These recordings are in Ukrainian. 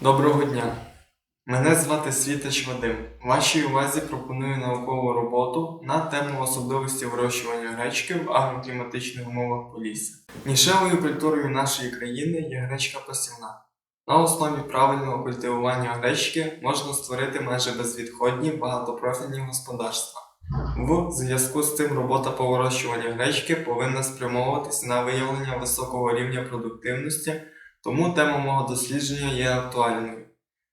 Доброго дня! Мене звати Світач Вадим. Вашій увазі пропоную наукову роботу на тему особливості вирощування гречки в агрокліматичних умовах Полісся. Нішевою культурою нашої країни є гречка посівна. На основі правильного культивування гречки можна створити майже безвідходні багатопрофільні господарства. В зв'язку з цим робота по вирощуванню гречки повинна спрямовуватися на виявлення високого рівня продуктивності тому тема мого дослідження є актуальною.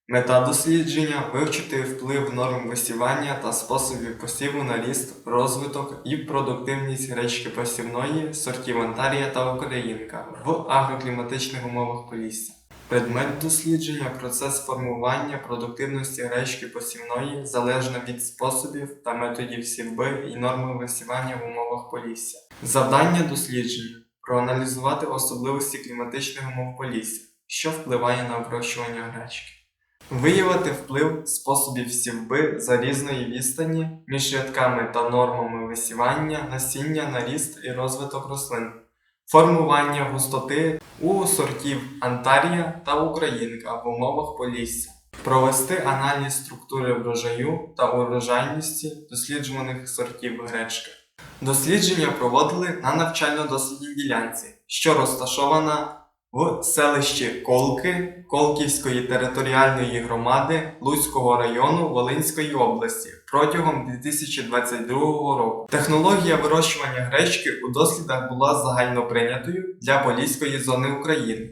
Мета дослідження вивчити вплив норм висівання та способів посіву на ріст, розвиток і продуктивність гречки посівної, сортів Антарія та Українка в агрокліматичних умовах Полісся. Предмет дослідження процес формування продуктивності гречки посівної залежно від способів та методів сівби і норми висівання в умовах Полісся. Завдання дослідження проаналізувати особливості кліматичних умов Полісся, що впливає на вирощування гречки. Виявити вплив способів сівби за різної відстані між рядками та нормами висівання, насіння на ріст і розвиток рослин, формування густоти у сортів Антарія та Українка в умовах Полісся, провести аналіз структури врожаю та урожайності досліджуваних сортів гречки. Дослідження проводили на навчально-дослідній ділянці, що розташована в селищі Колки Колківської територіальної громади Луцького району Волинської області протягом 2022 року. Технологія вирощування гречки у дослідах була загальноприйнятою для Поліської зони України.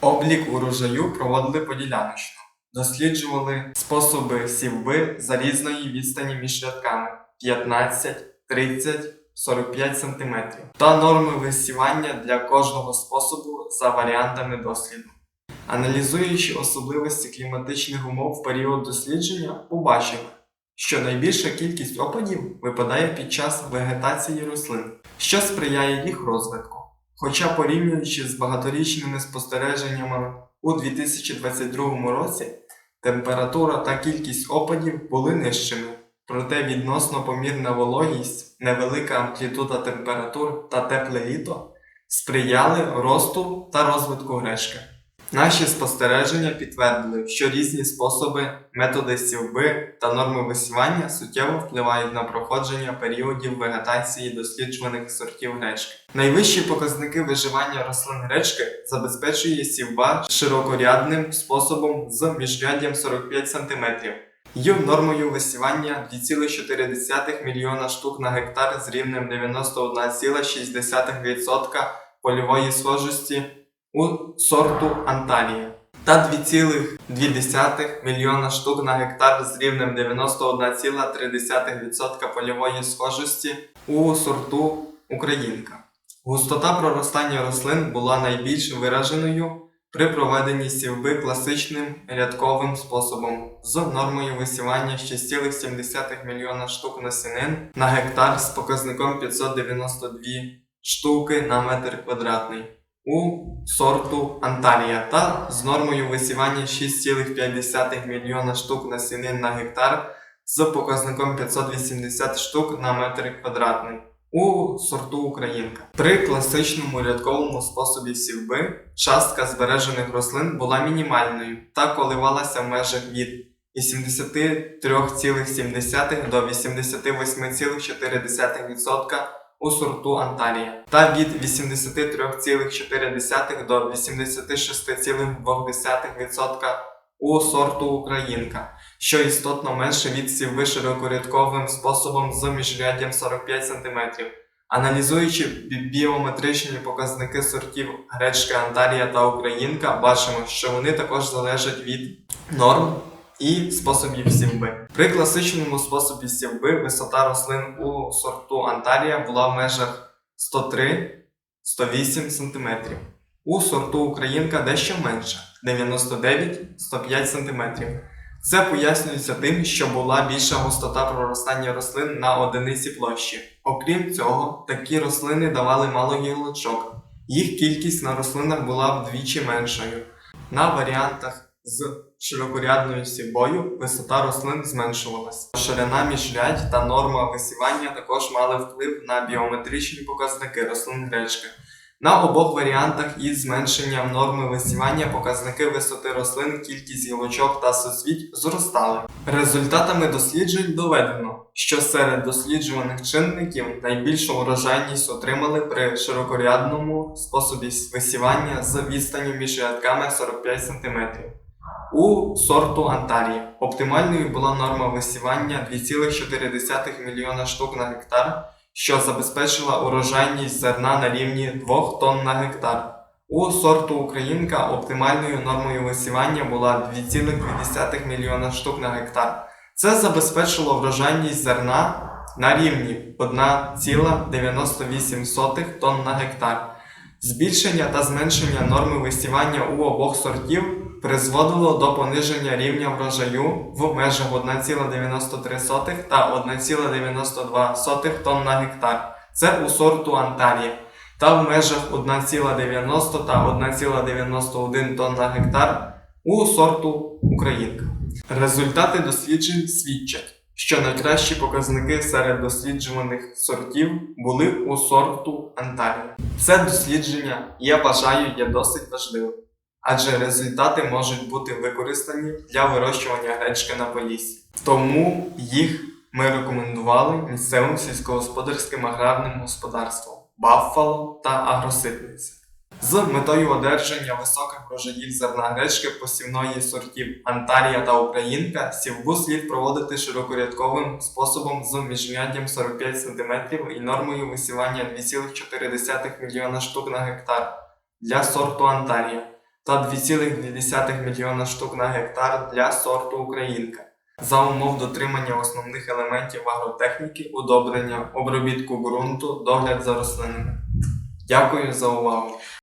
Облік урожаю проводили поділяночно, досліджували способи сівби за різної відстані між рядками 15, 30, 45 см та норми висівання для кожного способу за варіантами досліду. Аналізуючи особливості кліматичних умов в період дослідження, побачили, що найбільша кількість опадів випадає під час вегетації рослин, що сприяє їх розвитку. Хоча порівнюючи з багаторічними спостереженнями у 2022 році, температура та кількість опадів були нижчими. Проте відносно помірна вологість, невелика амплітуда температур та тепле літо сприяли росту та розвитку гречки. Наші спостереження підтвердили, що різні способи, методи сівби та норми висівання суттєво впливають на проходження періодів вегетації досліджуваних сортів гречки. Найвищі показники виживання рослин гречки забезпечує сівба широкорядним способом з міжряддям 45 см. Є нормою висівання 2,4 мільйона штук на гектар з рівнем 91,6% польової схожості у сорту Анталія та 2,2 мільйона штук на гектар з рівнем 91,3% польової схожості у сорту Українка. Густота проростання рослин була найбільш вираженою при проведенні сівби класичним рядковим способом з нормою висівання 6,7 мільйона штук насінин на гектар з показником 592 штуки на метр квадратний у сорту Анталія та з нормою висівання 6,5 мільйона штук насінин на гектар з показником 580 штук на метр квадратний у сорту Українка. При класичному рядковому способі сівби частка збережених рослин була мінімальною та коливалася в межах від 83,7 до 88,4% у сорту Анталія та від 83,4 до 86,2% у сорту Українка, що істотно менше від сівби широкорядковим способом з міжряддям 45 см. Аналізуючи біометричні показники сортів гречка Антарія та Українка, бачимо, що вони також залежать від норм і способів сівби. При класичному способі сівби висота рослин у сорту Антарія була в межах 103-108 см. У сорту Українка дещо менша 99-105 см. Це пояснюється тим, що була більша густота проростання рослин на одиниці площі. Окрім цього, такі рослини давали мало гілочок. Їх кількість на рослинах була вдвічі меншою. На варіантах з широкорядною сівбою висота рослин зменшувалася. Ширина міжрядь та норма висівання також мали вплив на біометричні показники рослин гречки. На обох варіантах із зменшенням норми висівання показники висоти рослин, кількість гілочок та суцвіть зростали. Результатами досліджень доведено, що серед досліджуваних чинників найбільшу урожайність отримали при широкорядному способі висівання з відстанню між рядками 45 см. У сорту Антарія оптимальною була норма висівання 2,4 мільйона штук на гектар, що забезпечила урожайність зерна на рівні 2 тонн на гектар. У сорту Українка оптимальною нормою висівання була 2,2 мільйона штук на гектар. Це забезпечило врожайність зерна на рівні 1,98 тонн на гектар. Збільшення та зменшення норми висівання у обох сортів призводило до пониження рівня врожаю в межах 1,93 та 1,92 тонн на гектар. Це у сорту Антарія. Та в межах 1,90 та 1,91 тонн на гектар у сорту Українка. Результати досліджень свідчать, що найкращі показники серед досліджуваних сортів були у сорту Антарія. Це дослідження, я вважаю, є досить важливим, адже результати можуть бути використані для вирощування гречки на поліссі. Тому їх ми рекомендували місцевим сільськогосподарським аграрним господарством Баффало та Агроситниця. З метою одержання високих врожаїв зерна гречки посівної сортів Антарія та Українка сівбу слід проводити широкорядковим способом з міжряддям 45 см і нормою висівання 2,4 мільйона штук на гектар для сорту Антарія та 2,2 мільйона штук на гектар для сорту Українка за умов дотримання основних елементів агротехніки, удобрення, обробітку ґрунту, догляд за рослинами. Дякую за увагу!